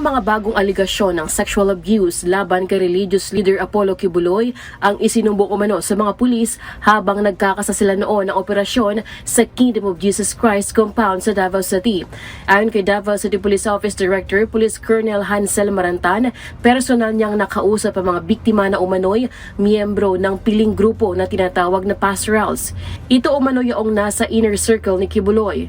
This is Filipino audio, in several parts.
mga bagong aligasyon ng sexual abuse laban kay religious leader Apollo Kibuloy ang isinumbok umano sa mga pulis habang nagkakasa sila noon ng operasyon sa Kingdom of Jesus Christ compound sa Davao City. Ayon kay Davao City Police Office Director Police Colonel Hansel Marantan, personal niyang nakausap ang mga biktima na umano'y miyembro ng piling grupo na tinatawag na pastorals. Ito umano yung nasa inner circle ni Kibuloy.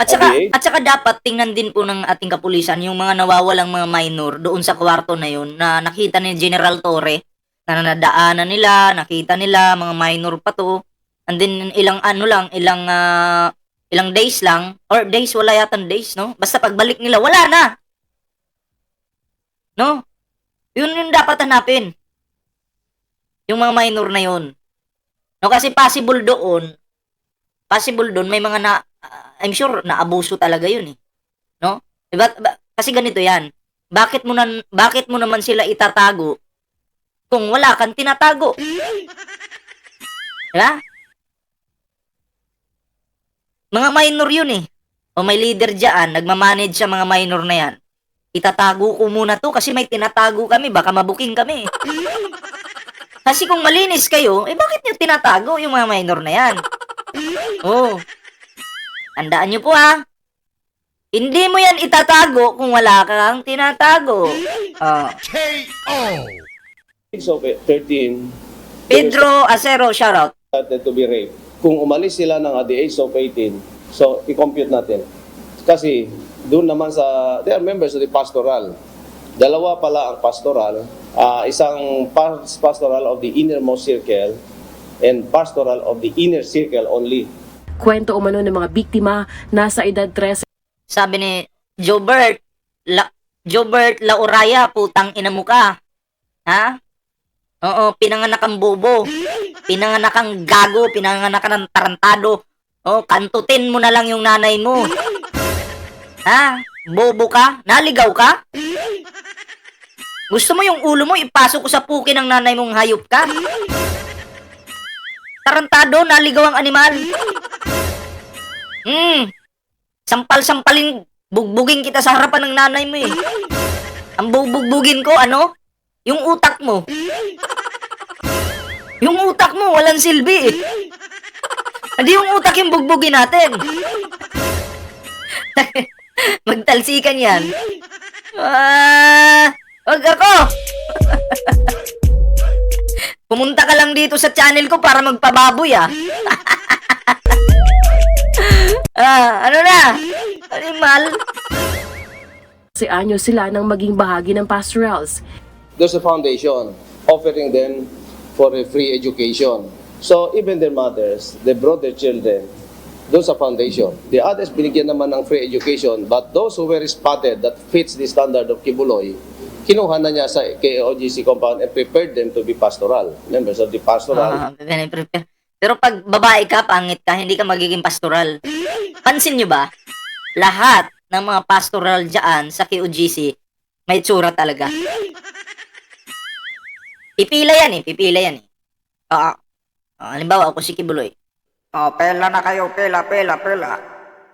At saka, Okay. at saka dapat tingnan din po ng ating kapulisan yung mga nawawalang mga minor doon sa kwarto na yun na nakita ni General Torre na nadaanan nila, nakita nila mga minor pa to. And then ilang ano lang, ilang ah, ilang days lang or days wala yatang days, no? Basta pagbalik nila wala na. No? Yun yung dapat hanapin. Yung mga minor na yun. No, kasi possible doon, possible doon may mga na ah, I'm sure na abuso talaga 'yun eh. No? Diba? Ba- kasi ganito 'yan. Bakit mo nan bakit mo naman sila itatago kung wala kang tinatago? Diba? Mga minor 'yun eh. O may leader diyan, nagmamanage sa mga minor na 'yan. Itatago ko muna 'to kasi may tinatago kami, baka mabuking kami. Kasi kung malinis kayo, eh bakit niyo tinatago yung mga minor na 'yan? Oh. Tandaan niyo po ha. Hindi mo yan itatago kung wala kang tinatago. Oh. So, 13 Pedro Acero, shoutout. started to be raped. Kung umalis sila ng at the age of 18, so i-compute natin. Kasi doon naman sa, they are members of the pastoral. Dalawa pala ang pastoral. Ah, isang pas- pastoral of the innermost circle and pastoral of the inner circle only. Kwento umano ng mga biktima nasa edad 13 Sabi ni Jobert, La, Jobert Lauraya, putang ina mo ka. Ha? Oo, pinanganak ang bobo. Pinanganak ang gago, pinanganak ka ng tarantado. Oh, kantutin mo na lang yung nanay mo. Ha? Bobo ka? Naligaw ka? Gusto mo yung ulo mo ipasok ko sa puki ng nanay mong hayop ka? Tarantado, naligaw ang animal. Hmm. Sampal-sampalin, bugbugin kita sa harapan ng nanay mo eh. Ang bubugbugin ko, ano? Yung utak mo. Yung utak mo, walang silbi eh. Hindi yung utak yung bugbugin natin. Magtalsikan yan. Ah, wag ako. Pumunta ka lang dito sa channel ko para magpababoy ah. ah, ano na? Animal? anyo sila nang maging bahagi ng pastorals. There's a foundation offering them for a free education. So even their mothers, they brought their children doon sa foundation. The others binigyan naman ng free education, but those who were spotted that fits the standard of Kibuloy, kinuha na niya sa KOGC compound and prepared them to be pastoral, members of the pastoral. Ganun, prepare. Pero pag babae ka, pangit ka, hindi ka magiging pastoral. Pansin nyo ba? Lahat ng mga pastoral dyan sa QGC, may tsura talaga. Pipila yan eh, pipila yan eh. Oo. Ah, halimbawa, ako si Kibuloy. Oh, pela na kayo, pela, pela, pela.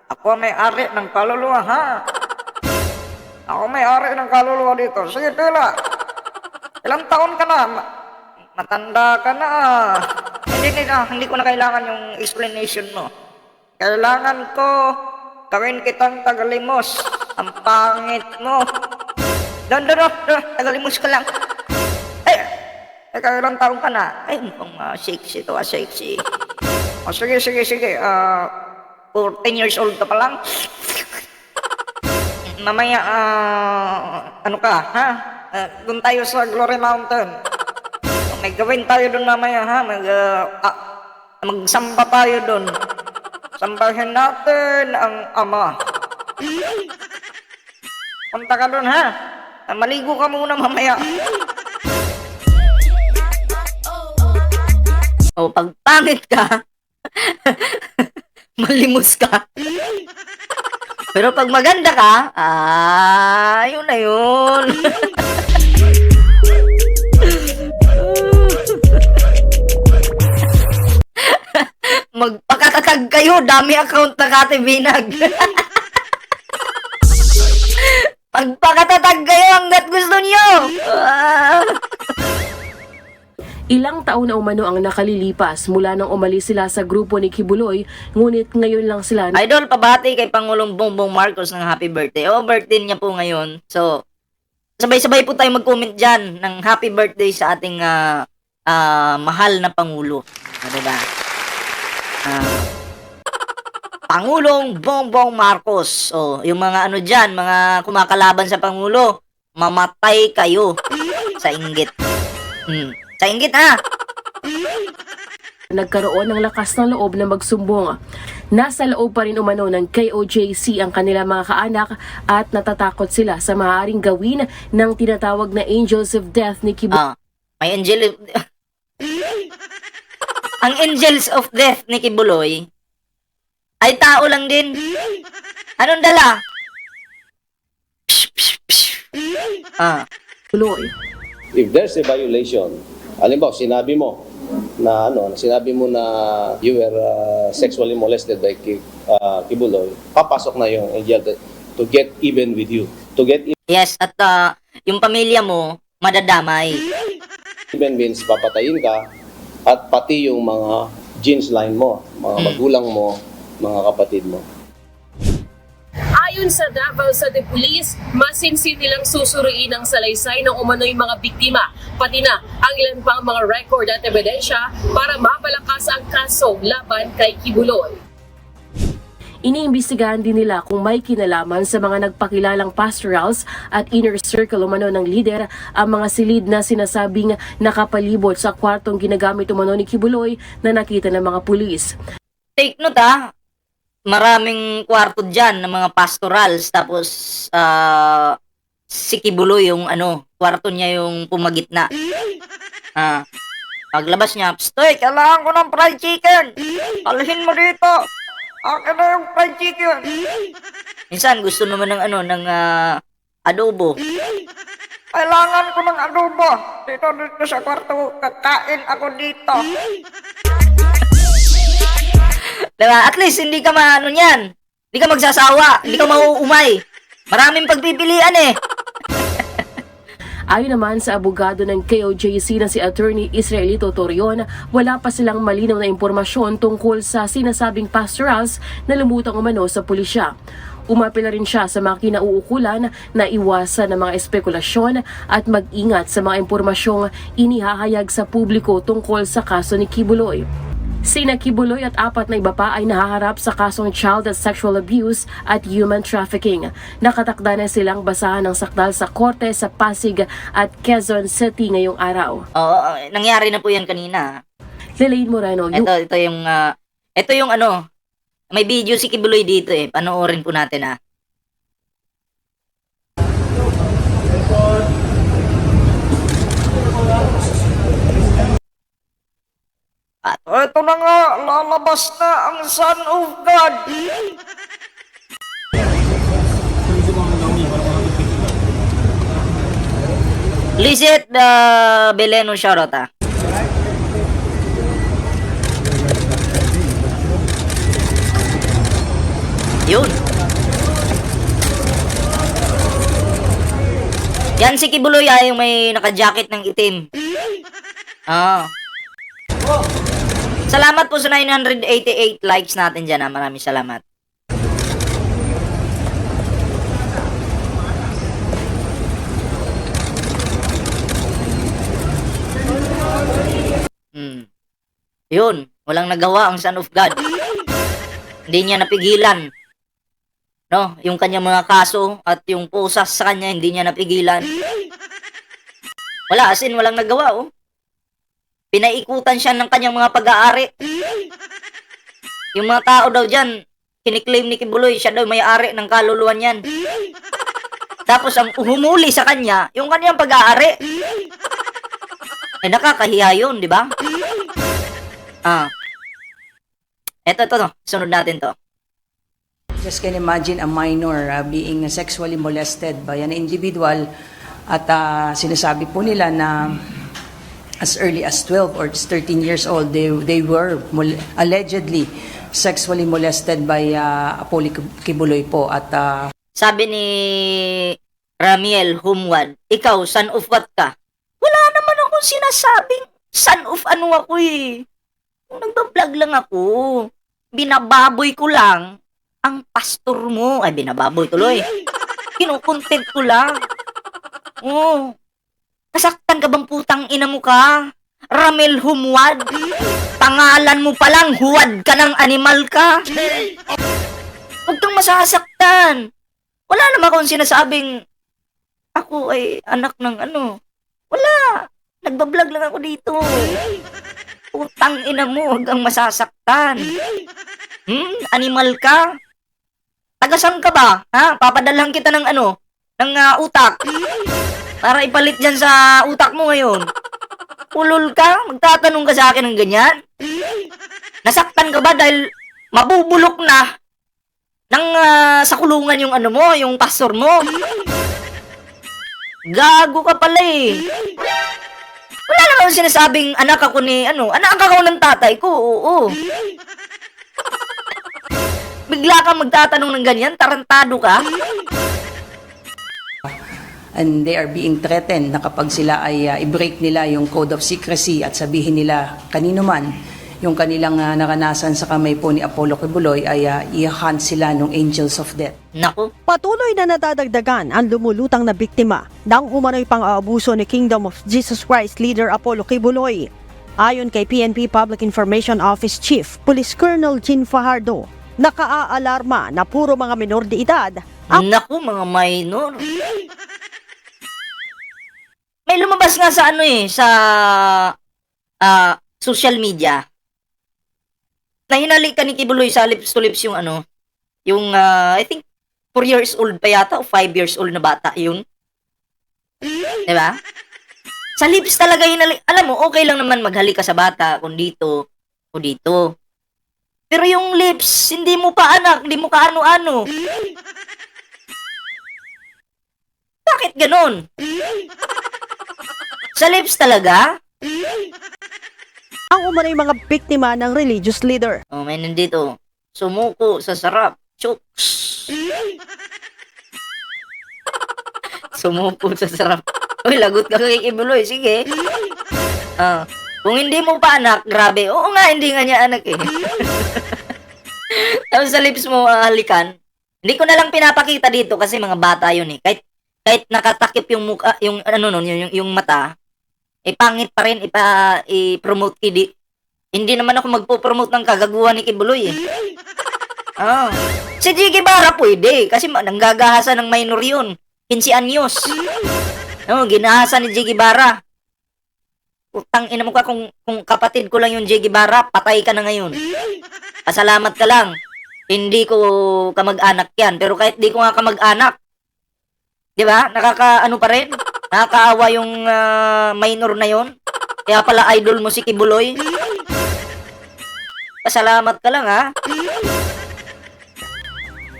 Ako may ari ng kaluluwa, ha? Ako may ari ng kaluluwa dito. Sige, pela. Ilang taon ka na? Ma- matanda ka na. hindi, hindi, na, hindi ko na kailangan yung explanation mo. Kailangan ko gawin kitang tagalimos. Ang pangit mo. Doon, doon, doon, doon. Tagalimos ka lang. Eh, ikaw ilang taon ka na? Ay, mukhang uh, sexy to, ah, sexy. O sige, sige, sige. Ah, 14 years old ka pa lang. Mamaya, ah, ano ka, ha? Ah, doon tayo sa Glory Mountain. May gawin tayo doon mamaya, ha? Mag, ah, ah, magsamba tayo doon. Sambahin natin ang Ama. Punta ka doon, ha? Maligo ka muna mamaya. O, pag pangit ka, malimos ka. Pero pag maganda ka, ah, yun na yun. Magpakatatag kayo, dami account na Kate Binag. Magpakatatag kayo hanggat gusto niyo! Ilang taon na umano ang nakalilipas mula nang umalis sila sa grupo ni Kibuloy, ngunit ngayon lang sila Idol, pabati kay Pangulong Bongbong Marcos ng happy birthday. Oh, birthday niya po ngayon. So, sabay-sabay po tayo mag-comment dyan ng happy birthday sa ating ah, ah, mahal na Pangulo. Ah, diba? Ah, Pangulong Bongbong Marcos. Oh, yung mga ano dyan, mga kumakalaban sa Pangulo, mamatay kayo sa inggit. Hmm. Sa inggit ha! nagkaroon ng lakas ng loob na magsumbong. Nasa loob pa rin umano ng KOJC ang kanilang mga kaanak at natatakot sila sa maaaring gawin ng tinatawag na Angels of Death ni Kibuloy. Ah, may angel Ang angels of death ni Kibuloy ay tao lang din. Anong dala? Psh, psh, psh. Ah, If there's a violation, alimbawa, sinabi mo na ano, sinabi mo na you were uh, sexually molested by Ki, uh, Kibuloy, papasok na yung angel to- get even with you. To get yes, at ah, yung pamilya mo madadamay. even means papatayin ka at pati yung mga genes line mo, mga magulang mo, mga kapatid mo. Ayon sa Davao City Police, masinsin nilang susuriin ang salaysay ng umano'y mga biktima, pati na ang ilan pang mga record at ebidensya para mapalakas ang kaso laban kay Kibuloy. Iniimbestigahan din nila kung may kinalaman sa mga nagpakilalang pastorals at inner circle umano ng lider ang mga silid na sinasabing nakapalibot sa kwartong ginagamit umano ni Kibuloy na nakita ng mga pulis. Take note ah, maraming kwarto dyan ng mga pastorals tapos ah, si Kibuloy yung ano, kwarto niya yung pumagitna. Ah, paglabas niya, Steak, kailangan ko ng fried chicken. Alhin mo dito. Akin na yung fried chicken. minsan gusto naman ng ano, ng ah, adobo. Kailangan ko ng adobo. Dito, dito sa kwarto. Kakain ako dito. Diba? At least hindi ka maano niyan. Hindi ka magsasawa, hindi ka mauumay. Maraming pagpipilian eh. Ayon naman sa abogado ng KOJC na si Attorney Israelito Torion, wala pa silang malinaw na impormasyon tungkol sa sinasabing pastorals na lumutang umano sa pulisya. Umapila rin siya sa mga kinauukulan na iwasan ng mga espekulasyon at mag-ingat sa mga impormasyong inihahayag sa publiko tungkol sa kaso ni Kibuloy. Sina Kibuloy at apat na iba pa ay nahaharap sa kasong child at sexual abuse at human trafficking. Nakatakda na silang basahan ng sakdal sa korte sa Pasig at Quezon City ngayong araw. Oo, nangyari na po yan kanina. Lelaine Moreno, Ito, ito yung, ah, ito yung ano, may video si Kibuloy dito eh. Panoorin po natin ah. Ito na nga, lalabas na ang Son of God. Lizette uh, Beleno shoutout ah. Yun. Yan si Kibuloy ah, yung may naka-jacket ng itim. Ah. Salamat po sa 988 likes natin dyan ah. Maraming salamat. Hmm. Yun, walang nagawa ang Son of God. Hindi niya napigilan. No, yung kanyang mga kaso at yung pusas sa kanya, hindi niya napigilan. Wala, as in, walang nagawa, oh. Pinaikutan siya ng kanyang mga pag-aari. Yung mga tao daw dyan, kiniklaim ni Kibuloy, siya daw may-ari ng kaluluwa niyan. Tapos ang humuli sa kanya, yung kanyang pag-aari. Ay, nakakahiya yun, di ba? Ah. Eto, eto, to. Sunod natin to. Just can imagine a minor uh, being sexually molested by an individual at uh, sinasabi po nila na as early as 12 or 13 years old, they, they were allegedly sexually molested by uh, Apollo Kibuloy po at uh, Sabi ni Ramiel Humwad, ikaw, son of what ka? Wala naman akong sinasabing son of ano ako eh. Nagbablog lang ako, binababoy ko lang ang pastor mo. Ay, binababoy tuloy. Kinukontent ko lang. Oo. Nasaktan ka bang putang ina mo ka? Ramel Humwad. Pangalan mo pa lang, huwad ka ng animal ka. Huwag kang masasaktan. Wala naman akong sinasabing ako ay anak ng ano. Wala. Nagbablog lang ako dito. Putang ina mo, huwag kang masasaktan. Hmm? Animal ka? Tagasan ka ba? Ha? Papadalhan kita ng ano? Ng ah, utak. Para ipalit dyan sa utak mo ngayon. Ulol ka? Magtatanong ka sa akin ng ganyan? Nasaktan ka ba dahil mabubulok na ng ah, sa kulungan yung ano mo, yung pastor mo? Gago ka pala eh. Wala naman sinasabing anak ako ni ano, anak ako ng tatay ko, oo. Bigla kang magtatanong ng ganyan, tarantado ka? And they are being threatened na kapag sila ay uh, i-break nila yung code of secrecy at sabihin nila kanino man yung kanilang uh, naranasan sa kamay po ni Apollo Kibuloy ay uh, i-hunt sila ng angels of death. Naku, Patuloy na nadadagdagan ang lumulutang na biktima ng umano'y pang-aabuso ni Kingdom of Jesus Christ leader Apollo Kibuloy. Ayon kay PNP Public Information Office Chief Police Colonel Jean Fajardo, nakaaalarma na puro mga minor de edad ang naku mga minor. May lumabas nga sa ano eh, sa ah, social media. Na hinalik ka ni Kibuloy sa lips to lips yung ano, yung ah, I think 4 years old pa yata o 5 years old na bata yun. Di ba? Sa lips talaga hinalik. Alam mo, okay lang naman maghalik ka sa bata kung dito o dito. Pero yung lips, hindi mo pa anak, hindi mo ka ano-ano. Bakit ganun? Sa lips talaga? ang umano'y mga biktima ng religious leader. Oh, may nandito. Sumuko sa sarap. Chooks. Sumuko sa sarap. Uy, lagot ka kay Kibuloy. Sige. Ah, kung hindi mo pa anak, grabe. Oo nga, hindi nga niya anak eh. Tapos sa lips mo, ah, halikan. Hindi ko na lang pinapakita dito kasi mga bata yun eh. Kahit, kahit nakatakip yung muka, yung ano nun, yung, yung mata, eh pangit pa rin ipa i-promote kidi. Hindi naman ako magpo-promote ng kagaguhan ni Kibuloy eh. Ah. Si Jiggy Barra pwede kasi nanggagahasa ng minor yun. 15 anyos. Oh, ginahasa ni Jiggy Barra. Utang ina mo ka kung, kung kapatid ko lang yung Jiggy Barra, patay ka na ngayon. Pasalamat ka lang. Hindi ko kamag-anak yan. Pero kahit di ko nga kamag-anak, di ba? Nakaka, ano pa rin? Nakakaawa yung ah, minor na yon. Kaya pala idol mo si Kibuloy. Pasalamat ka lang ha.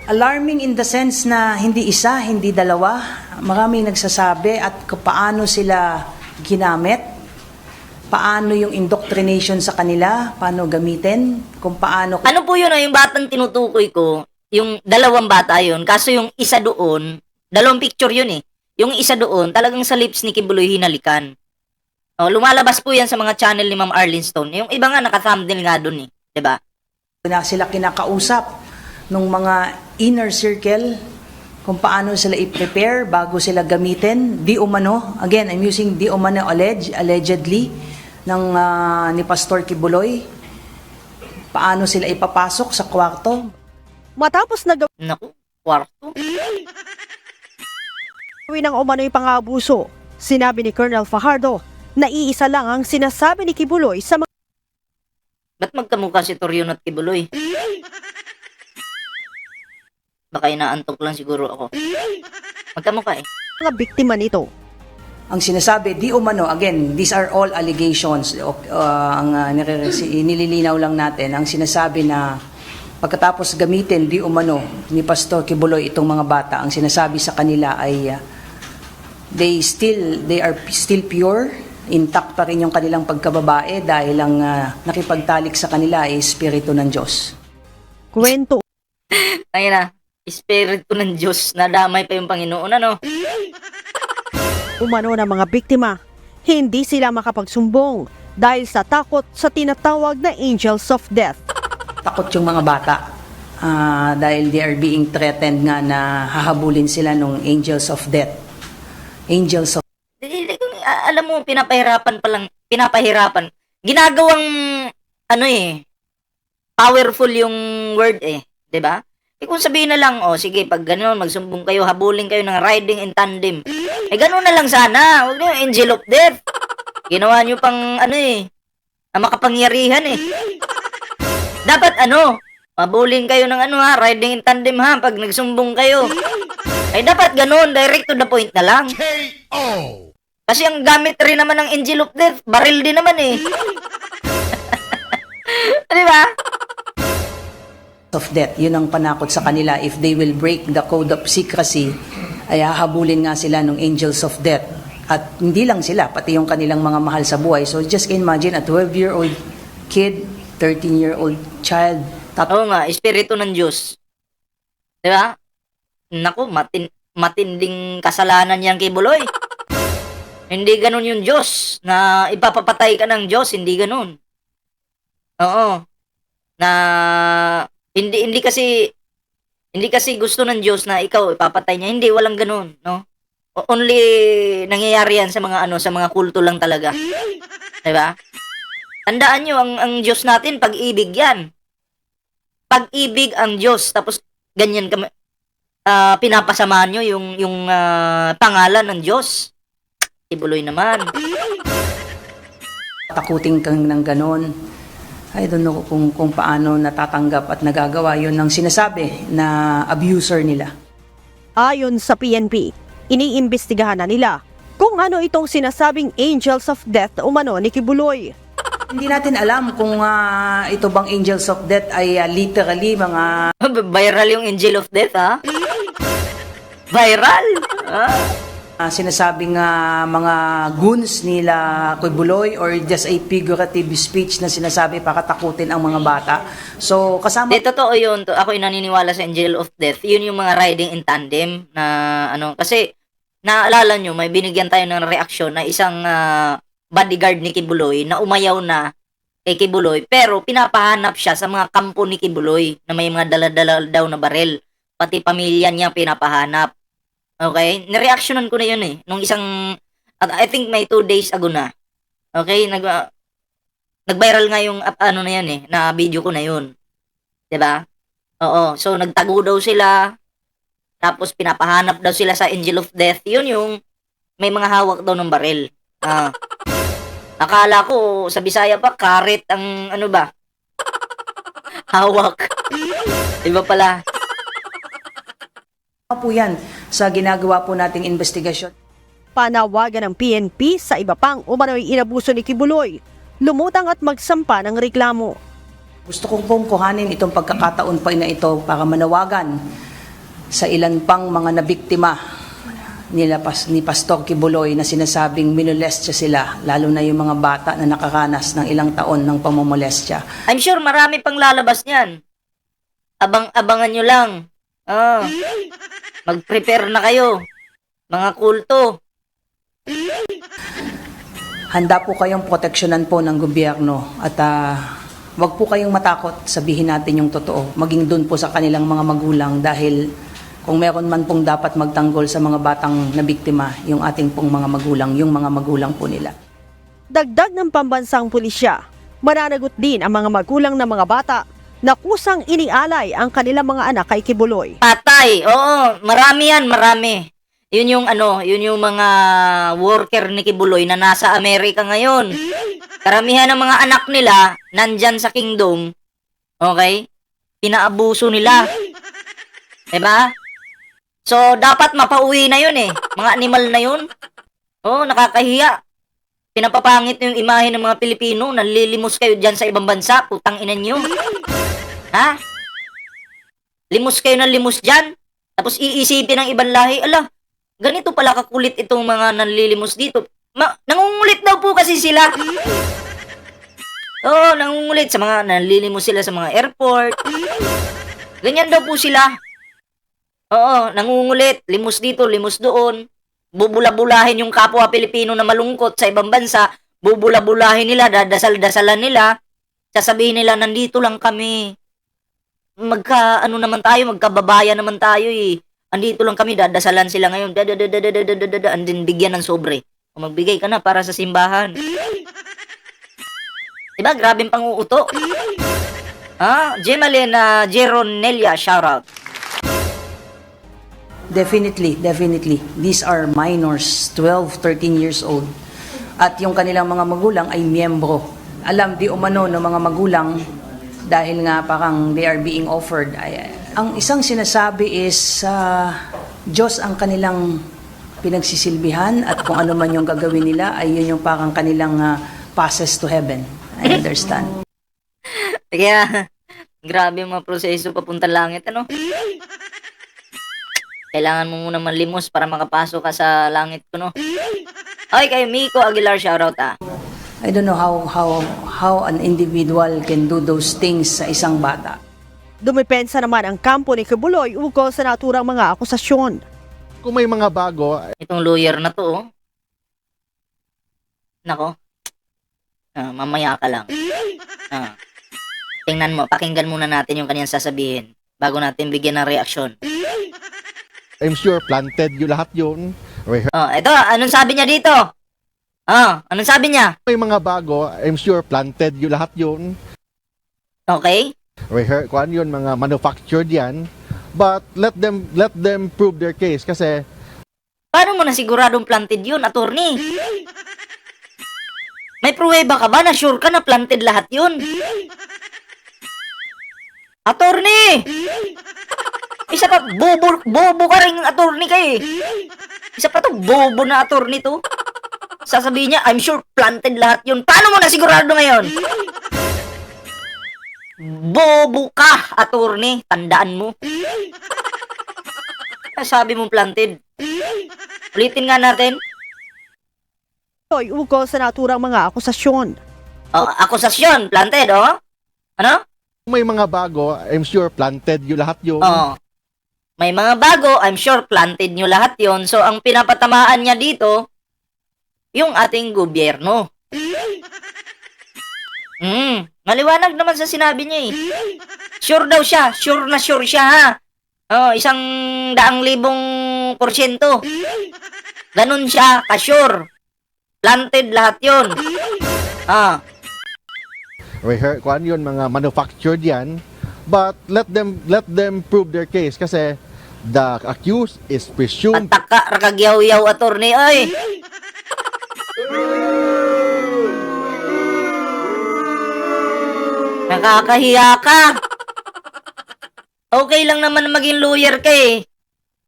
Alarming in the sense na hindi isa, hindi dalawa. Maraming nagsasabi at paano sila ginamit, paano yung indoctrination sa kanila, paano gamitin, kung paano Ano po yun ah, yung batang tinutukoy ko, yung dalawang bata yun, kaso yung isa doon, dalawang picture yun eh. Yung isa doon, talagang sa lips ni Kibuloy hinalikan. Oh, lumalabas po yan sa mga channel ni Ma'am Arlene Stone. Yung iba nga naka-thumbnail nga doon eh. 'Di ba? na sila kinakausap ng mga inner circle kung paano sila i-prepare bago sila gamitin di umano again I'm using di umano alleged allegedly ng ah, ni Pastor Kibuloy paano sila ipapasok sa kwarto Matapos na Naku, kwarto. gawin ng umano'y pang-aabuso, sinabi ni Colonel Fajardo na iisa lang ang sinasabi ni Kibuloy sa mga Ba't magkamukha si Torion at Kibuloy? Baka inaantok lang siguro ako. Magkamukha eh. mga biktima nito. ang sinasabi di umano again these are all allegations uh, ang uh, nililinaw lang natin ang sinasabi na pagkatapos gamitin di umano ni Pastor Kibuloy itong mga bata ang sinasabi sa kanila ay uh, they still they are still pure intact pa rin yung kanilang pagkababae dahil ang uh, nakipagtalik sa kanila ay espiritu ng Diyos Kwento Ayun na. Espiritu ng Diyos, nadamay pa yung Panginoon, ano? Umano ng mga biktima, hindi sila makapagsumbong dahil sa takot sa tinatawag na angels of death. Takot yung mga bata ah, dahil they are being threatened nga na hahabulin sila ng angels of death. Angels of alam mo, pinapahirapan pa lang, pinapahirapan. Ginagawang, ano eh, powerful yung word eh, 'di ba? Eh kung sabihin na lang, oh, sige, pag gano'n, magsumbong kayo, habulin kayo ng riding in tandem. Eh, gano'n na lang sana. Huwag niyo, angel of death. Ginawa niyo pang, ano eh, ang makapangyarihan eh. Dapat ano, habulin kayo ng ano ha, riding in tandem ha, pag nagsumbong kayo. Ay, dapat gano'n, direct to the point na lang. Kasi ang gamit rin naman ng angel of death, baril din naman eh. Di ba? of death. Yun ang panakot sa kanila. If they will break the code of secrecy, ay hahabulin nga sila ng angels of death. At hindi lang sila, pati yung kanilang mga mahal sa buhay. So just imagine a 12-year-old kid, 13-year-old child, tat- Oo nga, espiritu ng Diyos. Di ba? Naku, matin matinding kasalanan yan kay Buloy. hindi ganun yung Diyos na ipapapatay ka ng Diyos, hindi ganun. Oo. Na hindi hindi kasi hindi kasi gusto ng Diyos na ikaw ipapatay niya. Hindi, walang ganun, no? Only nangyayari yan sa mga ano, sa mga kulto lang talaga. 'Di ba? Tandaan niyo ang ang Diyos natin pag-ibig 'yan. Pag-ibig ang Diyos tapos ganyan kami ah, pinapasamahan niyo yung yung ah, pangalan ng Diyos. Ibuloy naman. takutin kang ng ganon. I don't know kung, kung paano natatanggap at nagagawa yun ng sinasabi na abuser nila. Ayon sa PNP, iniimbestigahan na nila kung ano itong sinasabing angels of death umano ni Kibuloy. Hindi natin alam kung ah, ito bang angels of death ay ah, literally mga Viral yung Angel of Death, ha? Viral? Ah. uh, sinasabing ah, mga goons nila Kuy Buloy or just a figurative speech na sinasabi para takutin ang mga bata. So kasama Di, totoo yun. To- Ako yung naniniwala sa Angel of Death. Yun yung mga riding in tandem na ano. Kasi, naalala nyo, may binigyan tayo ng reaksyon na isang ah, bodyguard ni Kibuloy na umayaw na kay Kibuloy. Pero, pinapahanap siya sa mga kampo ni Kibuloy na may mga dala-dala daw na barel. Pati pamilya niya pinapahanap. Okay? Nireactionan ko na yun eh. Nung isang, I think may two days ago na. Okay? Nag, ah, nag-viral nga yung ano na yan eh, na video ko na yun. ba? Oo. So nagtago daw sila. Tapos pinapahanap daw sila sa Angel of Death. 'Yun yung may mga hawak daw ng baril. Ah. Akala ko sa Bisaya pa karet ang ano ba? Hawak. Iba pala. Po yan sa ginagawa po nating investigasyon. Panawagan ng PNP sa iba pang umano'y inabuso ni Kibuloy. Lumutang at magsampa ng reklamo. Gusto kong pong kuhanin itong pagkakataon pa na ito para manawagan sa ilan pang mga nabiktima nila pas, ni Pastor Kibuloy na sinasabing minolestya sila, lalo na yung mga bata na nakaranas ng ilang taon ng pamomolestya. I'm sure marami pang lalabas niyan. Abang-abangan nyo lang. Ah. Mag-prepare na kayo. Mga kulto. Handa po kayong proteksyonan po ng gobyerno at ah, wag po kayong matakot sabihin natin yung totoo. Maging doon po sa kanilang mga magulang dahil kung meron man pong dapat magtanggol sa mga batang nabiktima, yung ating pong mga magulang, yung mga magulang po nila. Dagdag ng pambansang pulisya, mananagot din ang mga magulang ng mga bata na kusang inialay ang kanilang mga anak kay Kibuloy. Patay. Oo, marami yan, marami. Yun yung ano, yun yung mga worker ni Kibuloy na nasa Amerika ngayon. Karamihan ng mga anak nila nandyan sa kingdom. Okay? Pinaabuso nila. Diba? So, dapat mapauwi na yun eh. Mga animal na yun. Oo, nakakahiya. Pinapapangit yung imahe ng mga Pilipino. Nalilimos kayo dyan sa ibang bansa. Putang ina nyo. Ha? Limos kayo ng limos dyan. Tapos iisipin ng ibang lahi, ala, ganito pala kakulit itong mga nanlilimos dito. Ma- nangungulit daw po kasi sila. Oo, nangungulit sa mga nanlilimos sila sa mga airport. Ganyan daw po sila. Oo, nangungulit, limos dito, limos doon. Bubula-bulahin yung kapwa Pilipino na malungkot sa ibang bansa. Bubula-bulahin nila, dadasal-dasalan nila. Sasabihin nila, nandito lang kami. Magka, ano naman tayo, magkababayan naman tayo eh. Andito lang kami, dadasalan sila ngayon. Dadadadadadadadada, andin bigyan ng sobre. O magbigay ka na para sa simbahan. Diba? Grabing panguuto. Ha? Gemaline na Jeronelia, shoutout. Definitely, definitely. These are minors, 12, 13 years old. At yung kanilang mga magulang ay miyembro. Alam di umano ng mga magulang dahil nga parang they are being offered. Ay, ang isang sinasabi is sa Diyos ang kanilang pinagsisilbihan at kung ano man yung gagawin nila ay yun yung parang kanilang ah, passes to heaven. I understand. Kaya, grabe yung mga proseso papunta langit, ano? Kailangan mo muna malimos para makapasok ka sa langit ko, no? Ay, kay Miko Aguilar, shoutout, ah. I don't know how how how an individual can do those things sa isang bata. Dumipensa naman ang kampo ni Kibuloy ukol sa naturang mga akusasyon. Kung may mga bago, Itong lawyer na to, oh. Nako. Ah, mamaya ka lang. Ah. Tingnan mo, pakinggan muna natin yung kanyang sasabihin bago natin bigyan ng reaksyon. I'm sure planted yung lahat yun. Oh, eto, anong sabi niya dito? Oh, anong sabi niya? may mga bago, I'm sure planted yung lahat yun. Okay? Rehe- kuan yun, mga manufactured yan. But let them let them prove their case kasi Paano mo na siguradong planted yun, attorney? May pruweba ka ba na sure ka na planted lahat yun? Attorney! Isa pa, bobo, bobo ka rin attorney ka eh. Isa pa to, bobo na attorney to. Sasabihin niya, I'm sure planted lahat yun. Paano mo na sigurado ngayon? Bobo ka, attorney. Tandaan mo. Sabi mo planted. Ulitin nga natin. Kibuloy ukol sa naturang mga akusasyon. Oh, akusasyon, planted, oh. Ano? may mga bago, I'm sure planted yung lahat yun. Oh. May mga bago, I'm sure planted nyo lahat yon So, ang pinapatamaan niya dito, yung ating gobyerno. Hmm, maliwanag naman sa sinabi niya eh. Sure daw siya, sure na sure siya ha. Oh, isang daang libong porsyento. Ganun siya, ka-sure. Planted lahat yon Ah, Rehe- kuan yun, mga manufactured yan. But let them let them prove their case kasi the accused is presumed Pataka, rakagyaw-yaw, attorney, ay. Nakakahiya ka. Okay lang naman maging lawyer ka eh.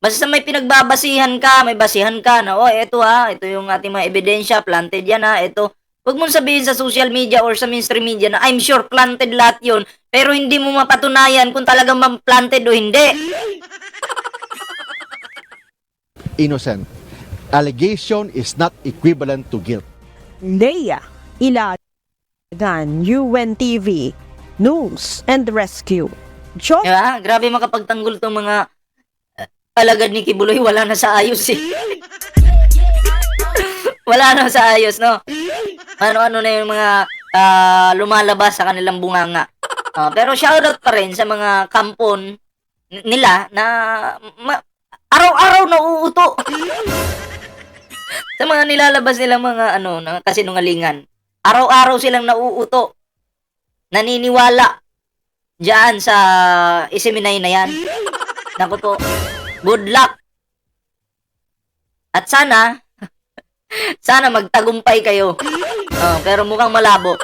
Basta may pinagbabasihan ka, may basihan ka na, oh, eto ha, ito yung ating mga ebidensya, planted yan ha, ito. Huwag mong sabihin sa social media or sa mainstream media na I'm sure planted lahat yun, pero hindi mo mapatunayan kung talagang planted o hindi. innocent. Allegation is not equivalent to guilt. Leia Ilagan, UNTV, News and Rescue. Diyos Diba? Grabe makapagtanggol tong mga uh, alagad ni Kibuloy. Wala na sa ayos eh. Wala na sa ayos, no? Ano-ano na yung mga ah, lumalabas sa kanilang bunganga. Ah, pero shoutout pa rin sa mga kampon nila na ma- araw-araw na uuto. sa mga nilalabas nilang mga ano, na kasinungalingan. Araw-araw silang nauuto. Naniniwala Diyan sa isiminay na yan. Naku po. Good luck. At sana, sana magtagumpay kayo. Oh, pero mukhang malabo.